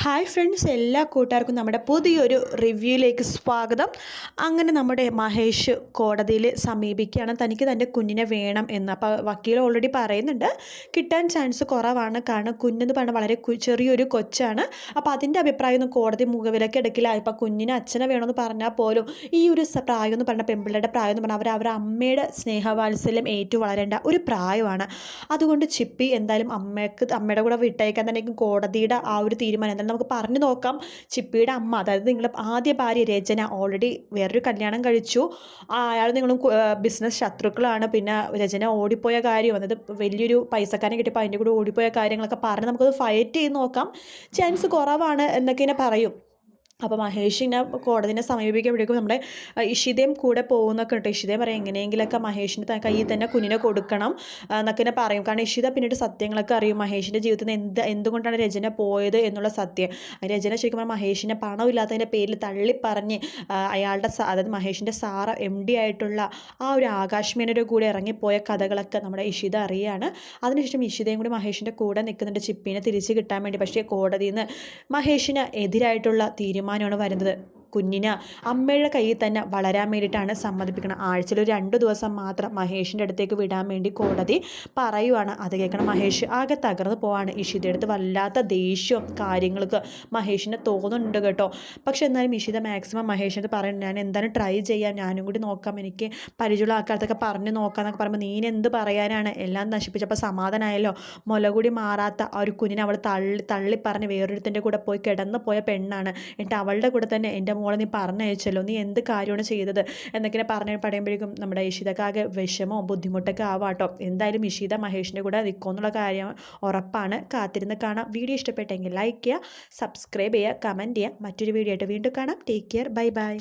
Hi friends എല്ലാ കൂട്ടുകാർക്കും നമ്മുടെ പുതിയൊരു റിവ്യൂയിലേക്ക് സ്വാഗതം. അങ്ങനെ നമ്മുടെ മഹേഷ് കോടതിയിൽ സമീപിക്കുകയാണ്. തനിക്ക് തന്റെ കുഞ്ഞിനെ വേണം എന്ന്. അപ്പോൾ വക്കീൽ ഓൾറെഡി പറയുന്നുണ്ട്. കിട്ടാൻ ചാൻസ് കുറവാണ്. കാരണം കുഞ്ഞെന്ന് പറഞ്ഞാൽ വളരെ ചെറിയൊരു കൊച്ചാണ്. അപ്പോൾ അതിന്റെ അഭിപ്രായം ഒന്നും കോടതി മുഖവിലക്ക് എടുക്കില്ല. ഇപ്പോൾ കുഞ്ഞിന് അച്ഛനെ വേണമെന്ന് പറഞ്ഞാൽ പോലും ഈ ഒരു പ്രായം എന്ന് പറഞ്ഞാൽ പെമ്പിള്ളയുടെ പ്രായം എന്ന് പറഞ്ഞാൽ അവർ അവരുടെ അമ്മയുടെ സ്നേഹവാത്സല്യം ഏറ്റു വളരേണ്ട ഒരു പ്രായമാണ്. അതുകൊണ്ട് ചിപ്പി എന്തായാലും അമ്മയ്ക്ക് അമ്മയുടെ കൂടെ വിട്ടയക്കാൻ തന്നെ കോടതിയുടെ ആ ഒരു തീരുമാനം. എന്തായാലും നമുക്ക് പറഞ്ഞു നോക്കാം. ചിപ്പിയുടെ അമ്മ അതായത് നിങ്ങളുടെ ആദ്യ ഭാര്യ രചന ഓൾറെഡി വേറൊരു കല്യാണം കഴിച്ചു. അയാൾ നിങ്ങളും ബിസിനസ് ശത്രുക്കളാണ്. പിന്നെ രചന ഓടിപ്പോയ കാര്യം അതായത് വലിയൊരു പൈസക്കാരനെ കിട്ടിയപ്പോൾ അതിന്റെ കൂടെ ഓടിപ്പോയ കാര്യങ്ങളൊക്കെ പറഞ്ഞ് നമുക്കത് ഫൈറ്റ് ചെയ്ത് നോക്കാം. ചാൻസ് കുറവാണ് എന്നൊക്കെ ഇങ്ങനെ പറയും. അപ്പോൾ മഹേഷിനെ കോടതിനെ സമീപിക്കുമ്പോഴേക്കും നമ്മുടെ ഇഷിതയും കൂടെ പോകുന്നൊക്കെ ഉണ്ട്. ഇഷിതയും പറയും എങ്ങനെയെങ്കിലൊക്കെ മഹേഷിന്റെ കയ്യിൽ തന്നെ കുഞ്ഞിനെ കൊടുക്കണം എന്നൊക്കെ പറയും. കാരണം ഇഷിത പിന്നീട് സത്യങ്ങളൊക്കെ അറിയും. മഹേഷിന്റെ ജീവിതത്തിൽ നിന്ന് എന്ത് എന്തുകൊണ്ടാണ് രചന പോയത് എന്നുള്ള സത്യം. രചന ശരിക്കും പറഞ്ഞാൽ മഹേഷിനെ പണമില്ലാത്തതിന്റെ പേരിൽ തള്ളിപ്പറഞ്ഞ് അയാളുടെ അതായത് മഹേഷിന്റെ സാറ എം ഡി ആയിട്ടുള്ള ആ ഒരു ആകാശ് മേനയുടെ കൂടെ ഇറങ്ങിപ്പോയ കഥകളൊക്കെ നമ്മുടെ ഇഷിത അറിയാണ്. അതിനുശേഷം ഇഷിതയും കൂടി മഹേഷിന്റെ കൂടെ നിൽക്കുന്നുണ്ട് ചിപ്പിനെ തിരിച്ച് കിട്ടാൻ വേണ്ടി. പക്ഷേ കോടതിയിൽ നിന്ന് മഹേഷിന് എതിരായിട്ടുള്ള തീരുമാനം തീരുമാനമാണ് വരുന്നത് കുഞ്ഞിന് അമ്മയുടെ കയ്യിൽ തന്നെ വളരാൻ വേണ്ടിയിട്ടാണ് സമ്മതിപ്പിക്കണം. ആഴ്ചയിൽ ഒരു രണ്ട് ദിവസം മാത്രം മഹേഷിന്റെ അടുത്തേക്ക് വിടാൻ വേണ്ടി കോടതി പറയുവാണ്. അത് കേൾക്കണം. മഹേഷ് ആകെ തകർന്നു പോവാണ്. ഇഷിതയുടെ അടുത്ത് വല്ലാത്ത ദേഷ്യവും കാര്യങ്ങൾക്ക് മഹേഷിനെ തോന്നുന്നുണ്ട് കേട്ടോ. പക്ഷെ എന്നാലും ഇഷിത മാക്സിമം മഹേഷിനെ പറയുന്നത് ഞാൻ എന്തായാലും ട്രൈ ചെയ്യാം? ഞാനും കൂടി നോക്കാം. എനിക്ക് പരിചയമുള്ള ആൾക്കാരത്തൊക്കെ പറഞ്ഞു നോക്കാമെന്നൊക്കെ പറയുമ്പോൾ നീ എന്ത് പറയാനാണ്? എല്ലാം നശിപ്പിച്ചപ്പോൾ സമാധാനമായല്ലോ മുലകൂടി മാറാത്ത ആ ഒരു കുഞ്ഞിനെ അവൾ തള്ളി തള്ളി പറഞ്ഞ് വേറൊരുത്തിന്റെ കൂടെ പോയി കിടന്നു പോയ പെണ്ണാണ്. എന്നിട്ട് അവളുടെ കൂടെ തന്നെ എന്റെ മോളെ നീ പറഞ്ഞയച്ചല്ലോ. നീ എന്ത് കാര്യമാണ് ചെയ്തത്? എന്നൊക്കെ പറഞ്ഞ് പറയുമ്പോഴേക്കും നമ്മുടെ ഇഷിതക്കാകെ വിഷമോ ബുദ്ധിമുട്ടൊക്കെ ആവാട്ടോ. എന്തായാലും ഇഷിത മഹേഷിന്റെ കൂടെ നിൽക്കുമെന്നുള്ള കാര്യം ഉറപ്പാണ്. കാത്തിരുന്ന് കാണാം. വീഡിയോ ഇഷ്ടപ്പെട്ടെങ്കിൽ ലൈക്ക് ചെയ്യുക സബ്സ്ക്രൈബ് ചെയ്യുക കമന്റ് ചെയ്യുക. മറ്റൊരു വീഡിയോ ആയിട്ട് വീണ്ടും കാണാം. Take care bye bye